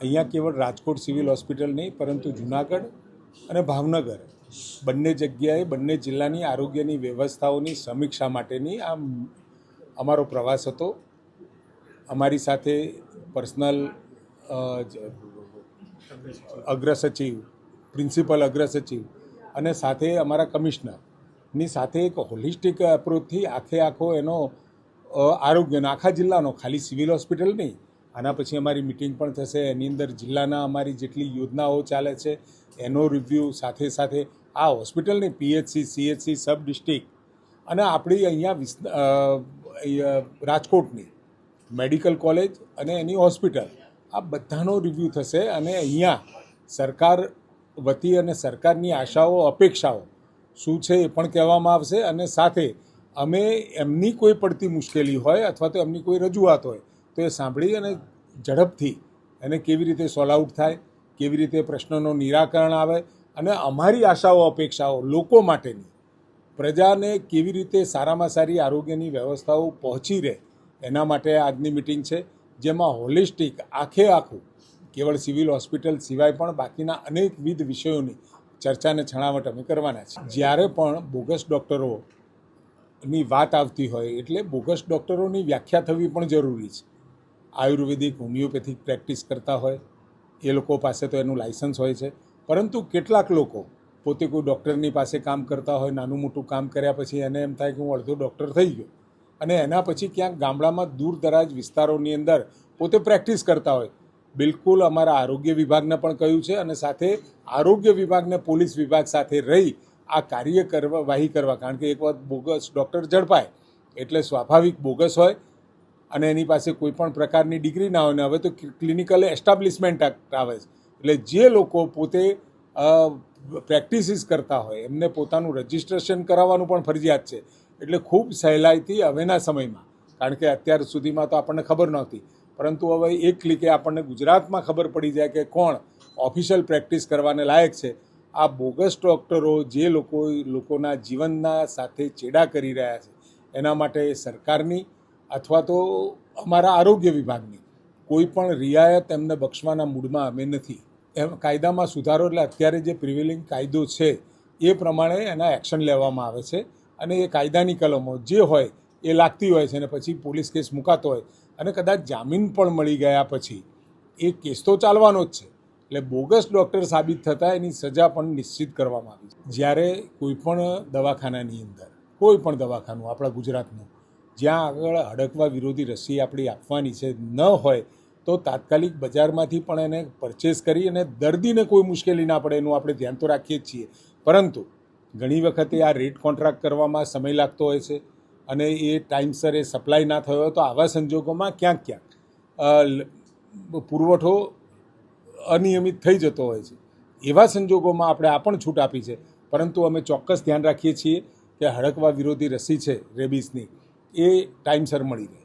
અહીંયા કેવળ Rajkot civil hospital નહીં, પરંતુ જુનાગઢ અને ભાવનગર. બંને જગ્યાએ, બંને જિલ્લાની આરોગ્યની વ્યવસ્થાઓની સમીક્ષા માટેની આ અમારો પ્રવાસ હતો. અમારી સાથે પર્સનલ અગ્રસચિવ, પ્રિન્સિપલ અગ્રસચિવ અને સાથે અમારા કમિશનરની સાથે એક હોલિસ્ટિક એપ્રોચથી આખે આખો એનો આરોગ્યનો, આખા જિલ્લાનો, ખાલી સિવિલ હોસ્પિટલ નહીં આના પછી અમારી મિટિંગ પણ થશે. એની અંદર જિલ્લાના અમારી જેટલી યોજનાઓ ચાલે છે, એનો રિવ્યૂ સાથે સાથે આ હોસ્પિટલની પીએચસી સીએચસી સબ ડિસ્ટ્રિક્ટ અને આપણી અહીંયા રાજકોટની મેડિકલ કોલેજ અને એની હોસ્પિટલ આ બધાનો રિવ્યૂ થશે અને અહીંયા સરકાર વતી અને સરકારની આશાઓ, અપેક્ષાઓ શું છે એ પણ કહેવામાં આવશે અને સાથે અમે એમની કોઈ પડતી મુશ્કેલી હોય અથવા તો એમની કોઈ રજૂઆત હોય તો એ સાંભળી અને ઝડપથી એને કેવી રીતે સોલ્વ આઉટ થાય, કેવી રીતે પ્રશ્નોનું નિરાકરણ આવે અને અમારી આશાઓ, અપેક્ષાઓ લોકો માટેની પ્રજાને કેવી રીતે સારામાં સારી આરોગ્યની વ્યવસ્થાઓ પહોંચી રહે એના માટે આજની મિટિંગ છે, જેમાં હોલિસ્ટિક, આખે આખું, કેવળ સિવિલ હોસ્પિટલ સિવાય પણ બાકીના અનેકવિધ વિષયોની ચર્ચાને છણાવટ અમે કરવાના છે જ્યારે પણ બોગસ ડૉક્ટરોની વાત આવતી હોય એટલે બોગસ ડૉક્ટરોની વ્યાખ્યા થવી પણ જરૂરી છે. આયુર્વેદિક હોમિયોપેથિક પ્રેક્ટિસ કરતા હોય, એ લોકો પાસે તો એનું લાઇસન્સ હોય છે. પરંતુ કેટલાક લોકો પોતે કોઈ ડૉક્ટરની પાસે કામ કરતા હોય, નાનું મોટું કામ કર્યા પછી એને એમ થાય કે હું અડધો ડૉક્ટર થઈ ગયો. અને એના પછી ક્યાંક ગામડામાં દૂર દરાજ વિસ્તારોની અંદર પોતે પ્રેક્ટિસ કરતા હોય. બિલકુલ અમારા આરોગ્ય વિભાગને પણ કહ્યું છે અને સાથે આરોગ્ય વિભાગને પોલીસ વિભાગ સાથે રહી આ કાર્ય કરવા, વાહી કરવા. કારણ કે એક વખત બોગસ ડૉક્ટર ઝડપાય. એટલે સ્વાભાવિક બોગસ હોય અને એની પાસે કોઈ પણ પ્રકારની ડિગ્રી ના હોય ને હવે તો ક્લિનિકલ એસ્ટાબ્લિશમેન્ટ એક્ટ આવે છે. એટલે જે લોકો પોતે પ્રેક્ટિસિસ કરતા હોય, એમને પોતાનું રજિસ્ટ્રેશન કરાવવાનું પણ ફરજિયાત છે. એટલે ખૂબ સહેલાઈથી હવેના સમયમાં, કારણ કે અત્યાર સુધીમાં તો આપણને ખબર નહોતી. પરંતુ હવે એક ક્લિકે આપણને ગુજરાતમાં ખબર પડી જાય કે કોણ ઓફિશિયલ પ્રેક્ટિસ કરવાને લાયક છે. આ બોગસ ડૉક્ટરો જે લોકો, લોકોના જીવનના સાથે ચેડા કરી રહ્યા છે, એના માટે સરકારની અથવા તો અમારા આરોગ્ય વિભાગની. કોઈ પણ રિયાયત એમને બક્ષવાના મૂડમાં અમે નથી. એમ કાયદામાં સુધારો એટલે અત્યારે જે પ્રિવેલિંગ કાયદો છે, એ પ્રમાણે એના એક્શન લેવામાં આવે છે. અને એ કાયદાની કલમો જે હોય, એ લાગતી હોય છે અને પછી પોલીસ કેસ મુકાતો હોય. અને કદાચ જામીન પણ મળી ગયા પછી, એ કેસ તો ચાલવાનો જ છે. એટલે બોગસ ડૉક્ટર સાબિત થતાં એની સજા પણ નિશ્ચિત કરવામાં આવી છે. જ્યારે કોઈ પણ દવાખાનાની અંદર, કોઈ પણ દવાખાનું, આપણા ગુજરાતનું જ્યાં આગળ હડકવા વિરોધી રસી આપણી આપવાની છે, ન હોય તો તાત્કાલિક બજારમાંથી પણ એને પરચેસ કરી અને દર્દીને કોઈ મુશ્કેલી ના પડે એનું આપણે ધ્યાન તો રાખીએ જ છીએ. પરંતુ ઘણી વખતે આ રેટ કોન્ટ્રાક્ટ કરવામાં સમય લાગતો હોય છે અને એ ટાઈમસર એ સપ્લાય ના થયો હોય તો આવા સંજોગોમાં ક્યાંક ક્યાંક પુરવઠો અનિયમિત થઈ જતો હોય છે. એવા સંજોગોમાં આપણે આ પણ છૂટ આપી છે. પરંતુ અમે ચોક્કસ ધ્યાન રાખીએ છીએ કે હડકવા વિરોધી રસી છે રેબિસની એ ટાઈમસર મળી રહે.